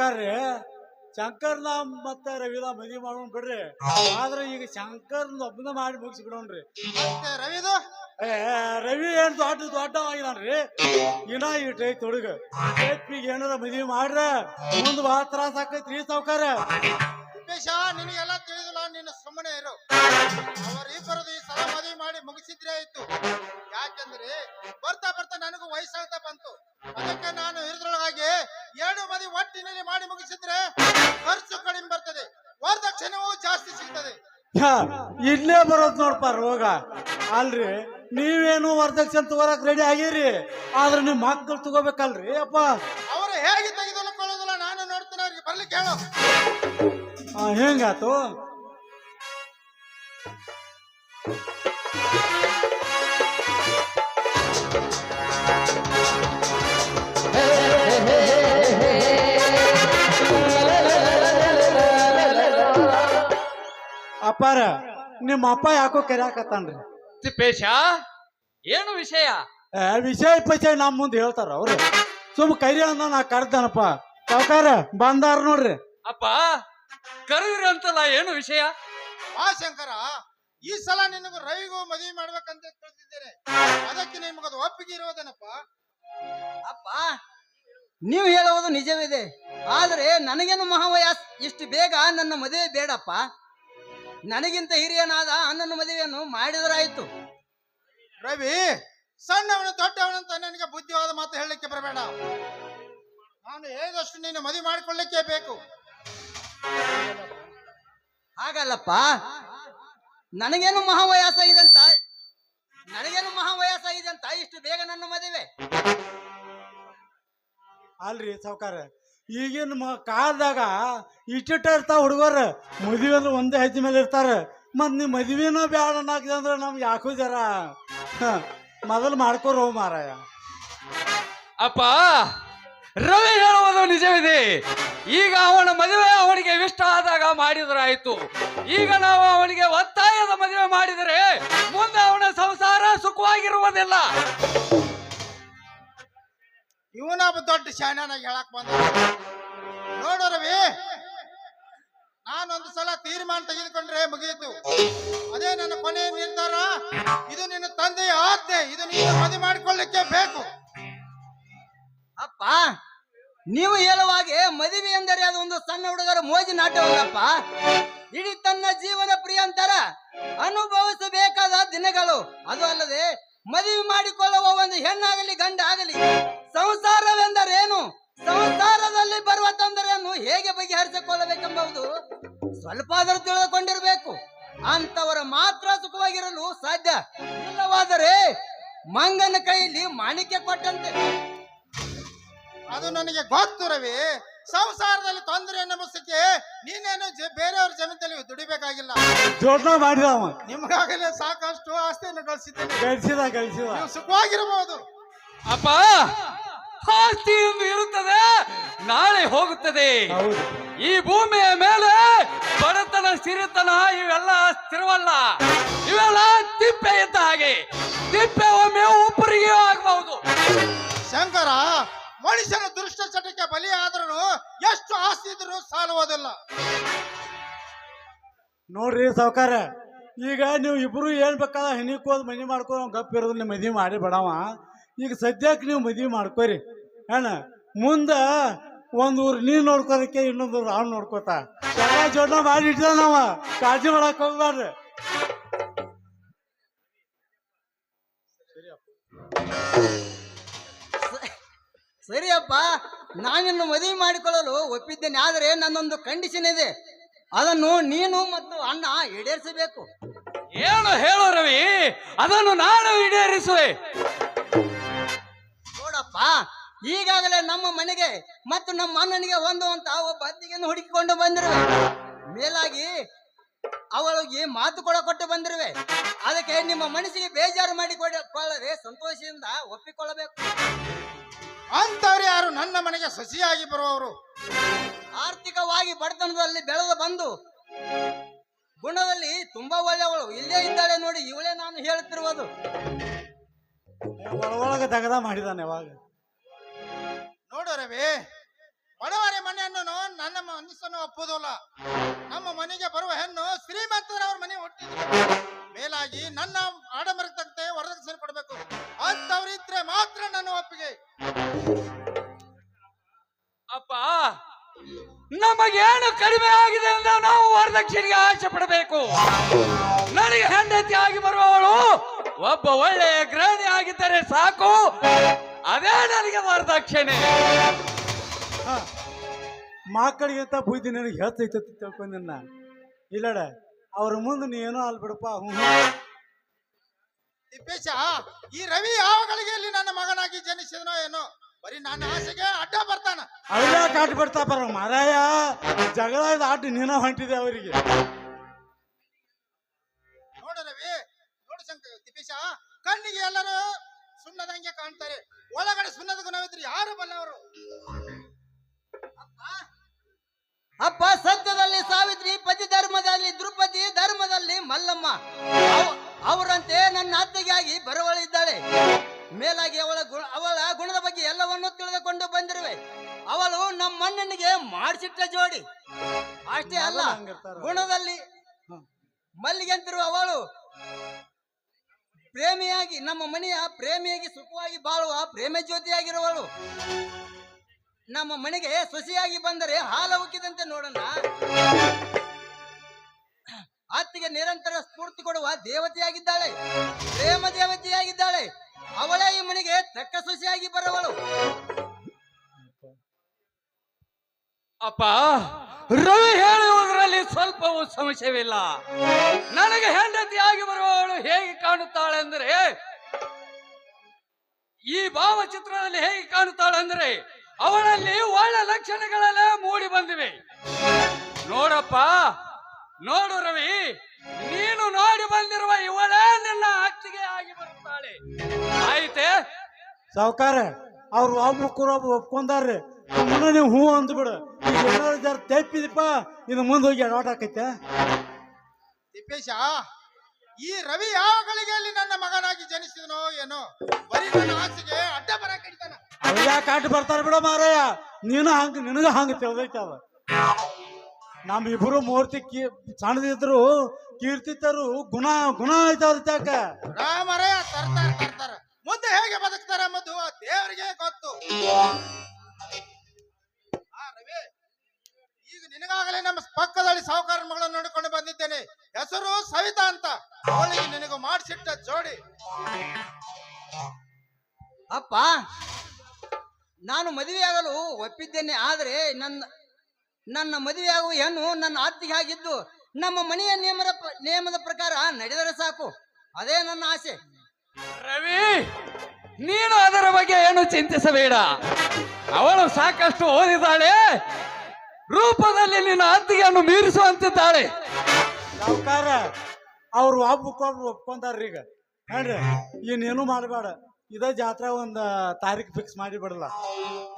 ಸಾವ್ಕಾರ್ರಿ ನಾಮ್ ಮತ್ತ ರವಿದ ಮದಿ ಮಾಡೋಣ ಬಿಡ್ರಿ. ಆದ್ರೆ ಈಗ ಶಂಕರ್ ಒಬ್ಬನ ಮಾಡಿ ಮುಗಿಸಿ ಬಿಡೋಣ್ರಿ ಮತ್ತೆ ರವಿದು? ಏ ರವಿ ಏನ್ ದೊಡ್ಡ ದೊಡ್ಡ ಆಗಿದಾನ್ರಿ ಇನ್ನ ಇಟ್ ಐತಿ ಹುಡುಗ ಈಗ ಏನಾರ ಮದ್ವಿ ಮಾಡ್ರ ಮುಂದ್ ಬಾಳ ತ್ರಾಸ ಆಕೈತ್ರಿ ಸಾವ್ಕಾರ. ತಿಪ್ಪೇಶ ನಿನಗೆಲ್ಲ ತಿಳಿದಿಲ್ಲ ನಿನ್ನ ಸುಮ್ಮನೆ ಇರು. ಅವರಿಬ್ಬರದು ಈ ಸಲ ಮದುವೆ ಮಾಡಿ ಮುಗಿಸಿದ್ರೆ ಆಯ್ತು. ಯಾಕಂದ್ರೆ ಬರ್ತಾ ಬರ್ತಾ ನನಗೂ ವಯಸ್ಸಾಗ್ತಾ ಬಂತು. ಅದಕ್ಕೆ ನಾನು ಹಿರಿದ್ರೊಳಗಾಗಿ ಎರಡು ಮದಿ ಒಟ್ಟಿನಲ್ಲಿ ಮಾಡಿ ಮುಗಿಸಿದ್ರೆ ಖರ್ಚು ಕಡಿಮೆ ಬರ್ತದೆ. ವರದಕ್ಷಿಣವೂ ಜಾಸ್ತಿ ಸಿಗ್ತದೆ. ಇಲ್ಲೇ ಬರೋದ್ ನೋಡ್ಪ ರೋಗ. ಅಲ್ರಿ ನೀವೇನು ವರದಕ್ಷಿಣೆ ತಗೋರಕ್ ರೆಡಿ ಆಗಿರಿ. ಆದ್ರೆ ನಿಮ್ ಮಕ್ಕಳು ತಗೋಬೇಕಲ್ರಿ ಅಪ್ಪ. ಅವ್ರು ಹೇಗೆ ತೆಗೆದುಕೊಳ್ಳೋದಿಲ್ಲ ನಾನು ನೋಡ್ತೇನೆ ಅವ್ರಿಗೆ ಬರ್ಲಿಕ್ಕೆ ಹೇಳು ಹೆಂಗಾತು ಅಪ್ಪಾರ ನಿಮ್ಮ ಅಪ್ಪ ಯಾಕೋ ಕರ್ಯಾಕತ್ತಾನ್ರಿ? ತಿಪ್ಪೇಶ ಏನು ವಿಷಯ? ಏ, ವಿಷಯ ಪಚಯ ನಮ್ಮ ಮುಂದೆ ಹೇಳ್ತಾರ ಅವ್ರು. ಸುಮ್ ಕೈರಿ ಅಂದ ನಾ ಕರ್ದನಪ್ಪ. ಸಾವುಕಾರ ಬಂದಾರ ನೋಡ್ರಿ. ಅಪ್ಪ ಕರೆದಿರಂತಲ್ಲ ಏನು ವಿಷಯ? ವಾ ಶಂಕರ ಈ ಸಲ ನಿನಗೂ ರವಿಗೂ ಮದುವೆ ಮಾಡ್ಬೇಕಂತ ತಿಳಿದಿದ್ದೇನೆ ಅದಕ್ಕೆ ನಿಮಗದು ಒಪ್ಪಿಗೆ ಇರೋದೇನಪ್ಪ? ಅಪ್ಪ ನೀವು ಹೇಳುವುದು ನಿಜವಿದೆ. ಆದರೆ ನನಗೇನು ಮಹಾವಯ ಇಷ್ಟು ಬೇಗ ನನ್ನ ಮದುವೆ ಬೇಡಪ್ಪ. ನನಗಿಂತ ಹಿರಿಯನಾದ ನನ್ನ ಮದುವೆಯನ್ನು ಮಾಡಿದರಾಯ್ತು. ರವಿ ಸಣ್ಣವನು ಅಂತ ನನಗೆ ಬುದ್ಧಿವಾದ ಮಾತು ಹೇಳಲಿಕ್ಕೆ ಬರಬೇಡ. ನಾನು ಹೇಗಷ್ಟು ನೀನು ಮದುವೆ ಮಾಡಿಕೊಳ್ಳಿಕ್ಕೆ ಬೇಕು. ಹಾಗಲ್ಲಪ್ಪ ನನಗೇನು ಮಹಾವಯಾಸ ಇದೆ ಅಂತ? ನನಗೇನು ಮಹಾವಯಾಸ ಇದೆ ಅಂತ? ಇಷ್ಟು ಬೇಗ ನನ್ನ ಮದುವೆ. ಅಲ್ರಿ ಸಾವ್ಕಾರ ಈಗಿನ ಮ ಕಾಲದಾಗ ಇಷ್ಟಿಟ್ಟ ಇರ್ತಾವ ಹುಡುಗರು ಮದುವೆ ಅಂದ್ರೆ ಒಂದೇ ಹೆಜ್ಜೆ ಮೇಲೆ ಇರ್ತಾರೆ. ಮತ್ ನೀವು ಮದುವೆನೂ ಬ್ಯಾಡ ಅನ್ನಾಕಿದೆ ಅಂದ್ರೆ ನಮ್ಗೆ ಯಾಕೋ ಜರ? ಮೊದಲು ಮಾಡ್ಕೊರೋ ಮಾರಾಯ. ಅಪ್ಪ, ರವಿ ಹೇಳುವುದು ನಿಜವಿದೆ. ಈಗ ಅವನ ಮದುವೆ ಅವನಿಗೆ ಇಷ್ಟ ಆದಾಗ ಮಾಡಿದ್ರಾಯ್ತು. ಈಗ ನಾವು ಅವನಿಗೆ ಒತ್ತಾಯದ ಮದುವೆ ಮಾಡಿದರೆ ಮುಂದೆ ಅವನ ಸಂಸಾರ ಸುಖವಾಗಿರುವುದಿಲ್ಲ. ಇವನೊಬ್ಬ ದೊಡ್ಡ ಶಾನ್ಯಾನಾಗಿ ಹೇಳಕ್ ಬಂದ. ನೋಡು ರವಿ ನಾನೊಂದು ಸಲ ತೀರ್ಮಾನ ತೆಗೆದುಕೊಂಡ್ರೆ ಮುಗಿಯಿತು. ಅದೇ ನನ್ನ ಕೊನೆ ನಿರ್ಧಾರ. ಇದು ನಿನ್ನ ತಂದೆಯ ಆಜ್ಞೆ. ಇದು ನೀನು ಮದುವೆ ಮಾಡಿಕೊಳ್ಳಿಕ್ಕೆ ಬೇಕು. ಅಪ್ಪ, ನೀವು ಹೇಳುವಾಗೆ ಮದುವೆ ಎಂದರೆ ಅದು ಒಂದು ಸಣ್ಣ ಹುಡುಗರ ಮೋಜಿ ನಾಟ್ಯವಲ್ಲಪ್ಪ ಇಡೀ ತನ್ನ ಜೀವನ ಪ್ರಿಯಂತರ ಅನುಭವಿಸಬೇಕಾದ ದಿನಗಳು. ಅದು ಅಲ್ಲದೆ ಮದುವೆ ಮಾಡಿಕೊಳ್ಳುವ ಒಂದು ಹೆಣ್ಣಾಗಲಿ ಗಂಡ ಆಗಲಿ ಸಂಸಾರವೆಂದರೇನು? ಸಂಸಾರದಲ್ಲಿ ಬರುವ ತೊಂದರೆಯನ್ನು ಹೇಗೆ ಬಗೆಹರಿಸಿಕೊಳ್ಳಬೇಕೆಂಬುದು ಸ್ವಲ್ಪ ಆದರೂ ತಿಳಿದುಕೊಂಡಿರಬೇಕು. ಅಂತವರ ಮಾತ್ರ ಸುಖವಾಗಿರಲು ಸಾಧ್ಯ. ಇಲ್ಲವಾದರೆ ಮಂಗನ ಕೈಯಲ್ಲಿ ಮಾಣಿಕ್ಯ ಕೊಟ್ಟಂತೆ. ಅದು ನನಗೆ ಗೊತ್ತು ರವಿ. ಸಂಸಾರದಲ್ಲಿ ತೊಂದರೆ ಅನ್ನಿಸಕ್ಕೆ ನೀನೇನು ಬೇರೆಯವ್ರ ಜಮೀನಲ್ಲಿ ದುಡಿಬೇಕಾಗಿಲ್ಲ. ಜೋಡ್ನ ಮಾಡಿದ ನಿಮಗಾಗಲೇ ಸಾಕಷ್ಟು ಆಸ್ತಿಯನ್ನು ಗಳಿಸಿದ್ದೇನೆ. ಗಳಿಸಿದ ಗಳಿಸಿದ. ನೀವು ಸುಖವಾಗಿರಬಹುದು. ಅಪ್ಪ ಆಸ್ತಿ ಎಂದು ಇರುತ್ತದೆ ನಾಳೆ ಹೋಗುತ್ತದೆ. ಹೌದು. ಈ ಭೂಮಿಯ ಮೇಲೆ ಬಡತನ ಸಿರಿತನ ಇವೆಲ್ಲ ಸ್ಥಿರವಲ್ಲ. ಇವೆಲ್ಲ ತಿಪ್ಪೆ ಇದ್ದ ಹಾಗೆ. ತಿಪ್ಪೆ ಒಮ್ಮೆ ಒಬ್ಬರಿಗೆ ಆಗಬಹುದು. ಶಂಕರ ಮನುಷ್ಯನ ದುಷ್ಟ ಚಟಕ್ಕೆ ಬಲಿಯಾದ್ರೂ ಎಷ್ಟು ಆಸ್ತಿ ಇದ್ರೂ ಸಾಲುವುದಿಲ್ಲ. ನೋಡ್ರಿ ಸಾವ್ಕಾರ ಈಗ ನೀವು ಇಬ್ರು ಏನ್ ಬೇಕಾದ ಹೆಣಿಕೋದ್ ಮನಿ ಮಾಡ್ಕೊ ಗಪ್ ಇರೋದು ನಿಮ್ಮ ಮದ್ವಿ ಮಾಡಿ ಬಡವ. ಈಗ ಸದ್ಯಕ್ಕೆ ನೀವು ಮದ್ವಿ ಮಾಡ್ಕೋರಿ. ಅಣ್ಣ ಮುಂದ ಒಂದ್ ಊರು ನೀರ್ ನೋಡ್ಕೋದಕ್ಕೆ ಇನ್ನೊಂದ್ ಊರ್ ಅವ್ನು ನೋಡ್ಕೋತ. ಎಲ್ಲ ಜೋಡ್ನ ಮಾಡಿ ಇಟ್ಟ ನಾವ ಕಾಳಜಿ ಮಾಡಕ್ ಹೋಗ್ಬಾರ್ರಿ ಸರಿಯಪ್ಪ ನಾನಿನ್ನು ಮದುವೆ ಮಾಡಿಕೊಳ್ಳಲು ಒಪ್ಪಿದ್ದೇನೆ ಆದರೆ ನನ್ನೊಂದು ಕಂಡೀಷನ್ ಇದೆ. ಅದನ್ನು ನೀನು ಮತ್ತು ಅಣ್ಣ ಈಡೇರಿಸಬೇಕು. ಏನು ಹೇಳು ರವಿ ಅದನ್ನು ನಾನು ಈಡೇರಿಸುವೆ. ನೋಡಪ್ಪ ಈಗಾಗಲೇ ನಮ್ಮ ಮನೆಗೆ ಮತ್ತು ನಮ್ಮ ಅಣ್ಣನಿಗೆ ಹೊಂದುವಂತ ಒಬ್ಬ ಅತ್ತಿಗೆಯನ್ನು ಹುಡುಕಿಕೊಂಡು ಬಂದಿರುವೆ. ಮೇಲಾಗಿ ಅವಳಿಗೆ ಮಾತು ಕೂಡ ಕೊಟ್ಟು ಬಂದಿರುವೆ. ಅದಕ್ಕೆ ನಿಮ್ಮ ಮನಸ್ಸಿಗೆ ಬೇಜಾರು ಮಾಡಿಕೊಳ್ಳದೆ ಸಂತೋಷದಿಂದ ಒಪ್ಪಿಕೊಳ್ಳಬೇಕು. ಅಂತವ್ರು ಯಾರು? ನನ್ನ ಮನೆಗೆ ಸಸಿಯಾಗಿ ಬರುವವರು. ಆರ್ಥಿಕವಾಗಿ ಬಡತನದಲ್ಲಿ ಬೆಳೆದು ಬಂದು ಗುಣದಲ್ಲಿ ತುಂಬಾ ಒಳ್ಳೆಯವಳು. ಇಲ್ಲೇ ಇದ್ದಾಳೆ ನೋಡಿ ಇವಳೇ ನಾನು ಹೇಳುತ್ತಿರುವುದು ಒಳಗೆ ದಗದ ಮಾಡಿದಾನೆ ಯಾವಾಗ? ನೋಡು ರವಿ ಬಡವರ ಮನೆಯನ್ನು ನನ್ನ ಮನಸ್ಸನ್ನು ಒಪ್ಪುವುದಿಲ್ಲ. ನಮ್ಮ ಮನೆಗೆ ಬರುವ ಹೆಣ್ಣು ಶ್ರೀಮಂತರವ್ರ ಮನೆ ಹುಟ್ಟಿದ್ರು ಮೇಲಾಗಿ ನನ್ನ ಆಡಂಬರಕ್ಕೆ ಅಪ್ಪ ನಮಗೇನು ಕಡಿಮೆ ಆಗಿದೆ ಅಂತ ನಾವು ವರದಕ್ಷಿಣೆಗೆ ಆಸೆ ಪಡಬೇಕು. ನನಗೆ ಹೆಂಡತಿ ಆಗಿ ಬರುವವಳು ಒಬ್ಬ ಒಳ್ಳೆಯ ಗೃಹಿಣಿ ಆಗಿದ್ದರೆ ಸಾಕು. ಅದೇ ನನಗೆ ವರದಕ್ಷಿಣೆ. ಹಾ. ಮಕ್ಕಳಿಗಿಂತ ಬುದ್ಧಿ ನಿನಗೆ ಅಂತ ತಿಳ್ಕೊಂಡಿನ ಇಲ್ಲಡ ಅವ್ರ ಮುಂದೆ ನೀನು ಅಲ್ಲಿ ಅಲ್ ಬಿಡಪ್ಪ ಹ್ಞೂ ಹ್ಞೂ. ತಿಪ್ಪೇಶ ಈ ರವಿ ಯಾವಾಗಳಿಗೆ ಇಲ್ಲಿ ನನ್ನ ಮಗನಾಗಿ ಜನಿಸಿದನೋ ಏನೋ? ಬರೀ ನನ್ನ ಆಸೆಗೆ ಅಡ್ಡ ಬರ್ತಾನ. ಅವರೇ ಕಾಟ್ ಬಿಡ್ತಾ ಬರ ಮಾರಾಯ? ಜಗಳ ಇದು ಆಟ ನೀನ ಹೊಂಟಿದೆ ಅವರಿಗೆ. ನೋಡು ರವಿ ನೋಡು ಶಂಕ ತಿಪ್ಪೇಶ. ಕಣ್ಣಿಗೆ ಎಲ್ಲರೂ ಸುಣ್ಣದಂಗೆ ಕಾಣ್ತಾರೆ. ಒಳಗಡೆ ಸುಣ್ಣದ ಗುಣವಿದ್ರೆ ಯಾರು ಬಲ್ಲವರು ಅಪ್ಪ. ಸತ್ಯದಲ್ಲಿ ಸಾವಿತ್ರಿ ಪತಿ ಧರ್ಮದಲ್ಲಿ ದ್ರುಪದಿ ಧರ್ಮದಲ್ಲಿ ಮಲ್ಲಮ್ಮ. ಅವರಂತೆ ನನ್ನ ಅತ್ತೆಗಾಗಿ ಬರವಳಿದ್ದಾಳೆ. ಮೇಲಾಗಿ ಅವಳ ಗುಣ ಅವಳ ಗುಣದ ಬಗ್ಗೆ ಎಲ್ಲವನ್ನೂ ತಿಳಿದುಕೊಂಡು ಬಂದಿರುವೆ. ಅವಳು ನಮ್ಮ ಅಣ್ಣನಿಗೆ ಮಾಡಿಸಿಟ್ಟ ಜೋಡಿ. ಅಷ್ಟೇ ಅಲ್ಲ ಗುಣದಲ್ಲಿ ಮಲ್ಲಿಗೆ ಮಲ್ಲಿಗೆಂತಿರುವ ಅವಳು ಪ್ರೇಮಿಯಾಗಿ ನಮ್ಮ ಮನೆಯ ಪ್ರೇಮಿಯಾಗಿ ಸುಖವಾಗಿ ಬಾಳುವ ಪ್ರೇಮ ಜ್ಯೋತಿಯಾಗಿರುವಳು. ನಮ್ಮ ಮನೆಗೆ ಸೊಸೆಯಾಗಿ ಬಂದರೆ ಹಾಲ ಉಕ್ಕಿದಂತೆ ನೋಡೋಣ. ಅತ್ತಿಗೆ ನಿರಂತರ ಸ್ಫೂರ್ತಿ ಕೊಡುವ ದೇವತೆಯಾಗಿದ್ದಾಳೆ. ಪ್ರೇಮ ದೇವತೆಯಾಗಿದ್ದಾಳೆ. ಅವಳೇ ಈ ಮನೆಗೆ ತಕ್ಕ ಸೊಸೆಯಾಗಿ ಬರವಳು. ಅಪ್ಪ, ರವಿ ಹೇಳುವುದರಲ್ಲಿ ಸ್ವಲ್ಪವೂ ಸಂಶಯವಿಲ್ಲ. ನನಗೆ ಹೆಂಡತಿಯಾಗಿ ಬರುವವಳು ಹೇಗೆ ಕಾಣುತ್ತಾಳೆ ಅಂದರೆ ಈ ಭಾವಚಿತ್ರದಲ್ಲಿ ಹೇಗೆ ಕಾಣುತ್ತಾಳೆ ಅಂದರೆ ಅವಳಲ್ಲಿ ಒಳ್ಳೆ ಲಕ್ಷಣಗಳೆಲ್ಲ ಮೂಡಿ ಬಂದಿವೆ. ನೋಡಪ್ಪ, ನೋಡು ರವಿ, ನೀನು ನೋಡಿ ಬಂದಿರುವ ಇವಳೇ ನಿನ್ನ ಬರುತ್ತಾಳೆ ಆಯ್ತೆ? ಸಾವುಕಾರ ಅವ್ರು ಒಬ್ಬರು ಒಬ್ಬ ಒಪ್ಕೊಂಡಾರ್ರಿ. ಮುನ್ನ ನೀವು ಹೂ ಅಂದ್ಬಿಡು. ಈಗ ಏನಾದ್ರು ಜರ ತೆಪ್ಪಿದಪ್ಪ ಇನ್ನು ಮುಂದೆ ಹೋಗಿ ಅಡಾಟ ಆಕೈತೆ ತಿಪ್ಪೇಶ ಈ ರವಿ ಯಾವ ಗಳಿಗೆಯಲ್ಲಿ ನನ್ನ ಮಗನಾಗಿ ಜನಿಸಿದನೋ ಏನೋ ಬರೀ ನನ್ನ ಆಸೆಗೆ ಅಡ್ಡ ಬರ ಕಡಿತಾನ. ಯಾಕೆ ಕಾಟ್ ಬರ್ತಾರ ಬಿಡ ಮಾರಾಯ. ನೀನು ಹಂಗ ನಿನಗ ಹಂಗ ತಿಳಿದೈತೆ ಅವ ನಮ್ ಇಬ್ರು ಮೂರ್ತಿ ಸಣ್ಣದಿದ್ರು ಕೀರ್ತಿ ತರು ಗುಣ ಗುಣ ಐತೆ ಅದಕ್ಕ ಮುಂದೆ ಹೇಗೆ ಬದುಕ್ತಾರೆ ಮಧು? ದೇವರಿಗೆ ಗೊತ್ತು. ಈಗ ನಿನಗಾಗಲೇ ನಮ್ಮ ಪಕ್ಕದಲ್ಲಿ ಸಾಹುಕಾರ ನೋಡಿಕೊಂಡು ಬಂದಿದ್ದೇನೆ. ಹೆಸರು ಸವಿತಾ ಅಂತ. ಅವಳಿಗೆ ನಿನಗೂ ಮಾಡಿಸಿಟ್ಟ ಜೋಡಿ. ಅಪ್ಪ, ನಾನು ಮದುವೆಯಾಗಲು ಒಪ್ಪಿದ್ದೇನೆ, ಆದರೆ ನನ್ನ ನನ್ನ ಮದುವೆಯಾಗುವ ಹೆಣ್ಣು ನನ್ನ ಅತ್ತಿಗೆ ಆಗಿದ್ದು ನಮ್ಮ ಮನೆಯ ನಿಯಮದ ನಿಯಮದ ಪ್ರಕಾರ ನಡೆದರೆ ಸಾಕು. ಅದೇ ನನ್ನ ಆಸೆ. ರವಿ ನೀನು ಅದರ ಬಗ್ಗೆ ಏನು ಚಿಂತಿಸಬೇಡ. ಅವಳು ಸಾಕಷ್ಟು ಓದಿದ್ದಾಳೆ. ರೂಪದಲ್ಲಿ ನಿನ್ನ ಅತ್ತಿಗೆಯನ್ನು ಮೀರಿಸುವಂತಿದ್ದಾಳೆ. ಸಾವುಕಾರ ಅವ್ರು ಒಬ್ಬಕ್ಕೊಬ್ರು ಒಪ್ಕೊಂತಾರ್ರಿ ಈಗ ಹೇಳ್ರಿ ಇನ್ನೇನು ಮಾಡಬೇಡ. ಇದ ಜಾತ್ರೆ ಒಂದ ತಾರೀಕು ಫಿಕ್ಸ್ ಮಾಡಿ ಬಿಡಲ್ಲ.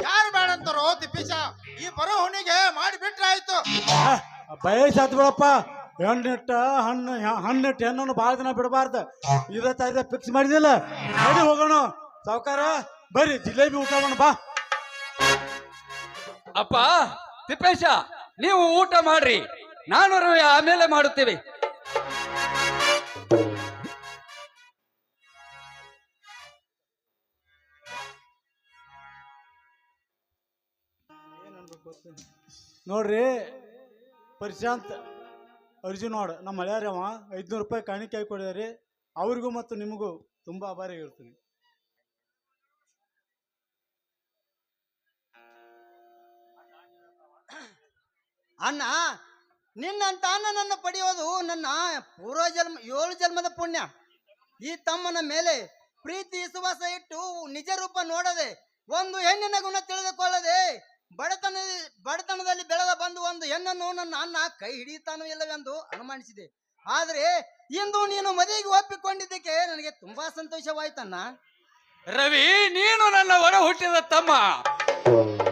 ಯಾರು ಬೇಡ ಅಂತಾರೋ ತಿಪ್ಪೇಶ ಈ ಬರೋ ಹುಣ್ಣಿಗೆ ಮಾಡಿ ಬಿಟ್ರೆ ಆಯ್ತು ಬಯಸ್ ಹತ್ ಬಿಡಪ್ಪ. ಹೆಣ್ಣಿಟ್ಟ ಹಣ್ಣು ಹಣ್ಣಿಟ್ಟು ಹೆಣ್ಣನ್ನು ಭಾಳ ದಿನ ಬಿಡಬಾರ್ದು. ಇದ ತಾರೀಕ ಫಿಕ್ಸ್ ಮಾಡಿದಿಲ್ಲ ಅದೇ ಹೋಗೋಣ. ಸಾವುಕಾರ ಬರ್ರಿ ಜಿಲೇಬಿ ಊಟ ಮಾಡೋಣ ಬಾ. ಅಪ್ಪ ತಿಪ್ಪೇಶ ನೀವು ಊಟ ಮಾಡ್ರಿ. ನಾನು ಆಮೇಲೆ ಮಾಡುತ್ತೇವೆ. ನೋಡ್ರಿ, ಪ್ರಶಾಂತ್ ಅರ್ಜುನ್ ನೋಡ್, ನಮ್ಮ ಮಳೆಯಾರ ಅವ, ಐದ್ನೂರು ರೂಪಾಯಿ ಕಾಣಿಕೆ ಕೊಡಿದ್ರಿ ಅವ್ರಿಗೂ ಮತ್ತು ನಿಮಗೂ ತುಂಬಾ ಆಭಾರಿ ಇರ್ತೀನಿ ಅಣ್ಣ ನಿನ್ನಂತ ನನ್ನನ್ನು ಪಡೆಯೋದು ನನ್ನ ಪೂರ್ವ ಜನ್ಮ, ಏಳು ಜನ್ಮದ ಪುಣ್ಯ. ಈ ತಮ್ಮನ ಮೇಲೆ ಪ್ರೀತಿ ವಿಶ್ವಾಸ ಇಟ್ಟು ನಿಜ ರೂಪ ನೋಡದೆ ಒಂದು ಹೆಣ್ಣಿನ ಗುಣ ತಿಳಿದುಕೊಳ್ಳದೆ ಬಡತನ ಬಡತನದಲ್ಲಿ ಬೆಳೆದ ಬಂದು ಒಂದು ಹೆಣ್ಣನ್ನು ನನ್ನ ಅನ್ನ ಕೈ ಹಿಡಿಯುತ್ತಾನೋ ಇಲ್ಲವೆಂದು ಅನುಮಾನಿಸಿದೆ. ಆದರೆ ಇಂದು ನೀನು ಮದುವೆಗೆ ಒಪ್ಪಿಕೊಂಡಿದ್ದಕ್ಕೆ ನನಗೆ ತುಂಬಾ ಸಂತೋಷವಾಯ್ತಣ್ಣ. ರವಿ ನೀನು ನನ್ನ ಒಡ ಹುಟ್ಟಿದ ತಮ್ಮ.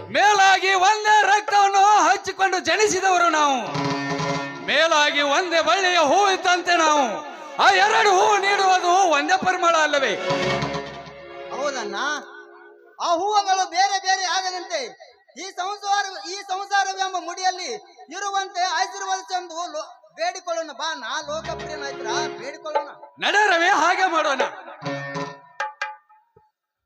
ಮೇಲಾಗಿ ಒಂದೇ ರಕ್ತವನ್ನು ಹಚ್ಚಿಕೊಂಡು ಜನಿಸಿದವರು ನಾವು. ಮೇಲಾಗಿ ಒಂದೇ ಬಳ್ಳಿಯ ಹೂ ಇತ್ತಂತೆ ನಾವು. ಆ ಎರಡು ಹೂ ನೀಡುವುದು ಒಂದೇ ಪರಿಮಳ ಅಲ್ಲವೇ? ಹೌದಣ್ಣ. ಆ ಹೂವುಗಳು ಬೇರೆ ಬೇರೆ ಆಗದಂತೆ ಈ ಸಂಸಾರ, ಈ ಸಂಸಾರವೆಂಬ ಮುಡಿಯಲ್ಲಿ ಇರುವಂತೆ ಆಶೀರ್ವದಿಸೆಂದು ಬೇಡಿಕೊಳ್ಳೋಣ. ಬಾ, ನಾ ಲೋಕಪ್ರಿಯನಾಯ್ತರ ಬೇಡಿಕೊಳ್ಳೋಣ. ನಡೆ ರವಿ ಹಾಗೆ ಮಾಡೋಣ.